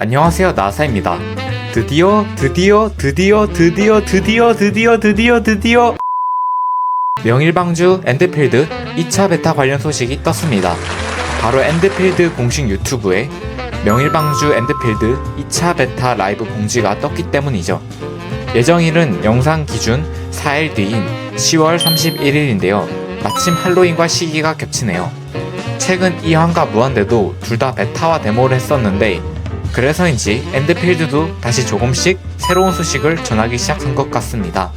안녕하세요 나사입니다. 드디어 드디어 드디어 드디어 드디어 드디어 드디어 드디어 명일방주 엔드필드 2차 베타 관련 소식이 떴습니다. 바로 엔드필드 공식 유튜브에 명일방주 엔드필드 2차 베타 라이브 공지가 떴기 때문이죠. 예정일은 영상 기준 4일 뒤인 10월 31일인데요. 마침 할로윈과 시기가 겹치네요. 최근 이황과 무한대도 둘 다 베타와 데모를 했었는데 그래서인지 엔드필드도 다시 조금씩 새로운 소식을 전하기 시작한 것 같습니다.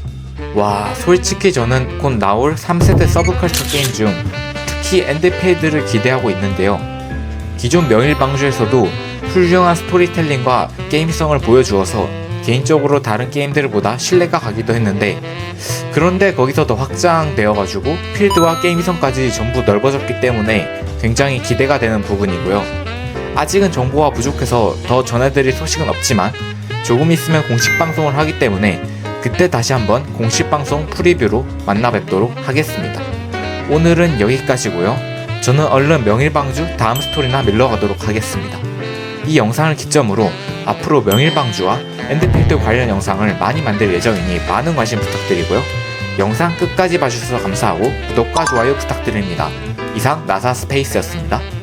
와 솔직히 저는 곧 나올 3세대 서브컬처 게임 중 특히 엔드필드를 기대하고 있는데요. 기존 명일 방주에서도 훌륭한 스토리텔링과 게임성을 보여주어서 개인적으로 다른 게임들보다 신뢰가 가기도 했는데 그런데 거기서 더 확장되어가지고 필드와 게임성까지 전부 넓어졌기 때문에 굉장히 기대가 되는 부분이고요. 아직은 정보가 부족해서 더 전해드릴 소식은 없지만 조금 있으면 공식 방송을 하기 때문에 그때 다시 한번 공식 방송 프리뷰로 만나 뵙도록 하겠습니다. 오늘은 여기까지고요. 저는 얼른 명일방주 다음 스토리나 밀러 가도록 하겠습니다. 이 영상을 기점으로 앞으로 명일방주와 엔드필드 관련 영상을 많이 만들 예정이니 많은 관심 부탁드리고요. 영상 끝까지 봐주셔서 감사하고 구독과 좋아요 부탁드립니다. 이상 나사 스페이스였습니다.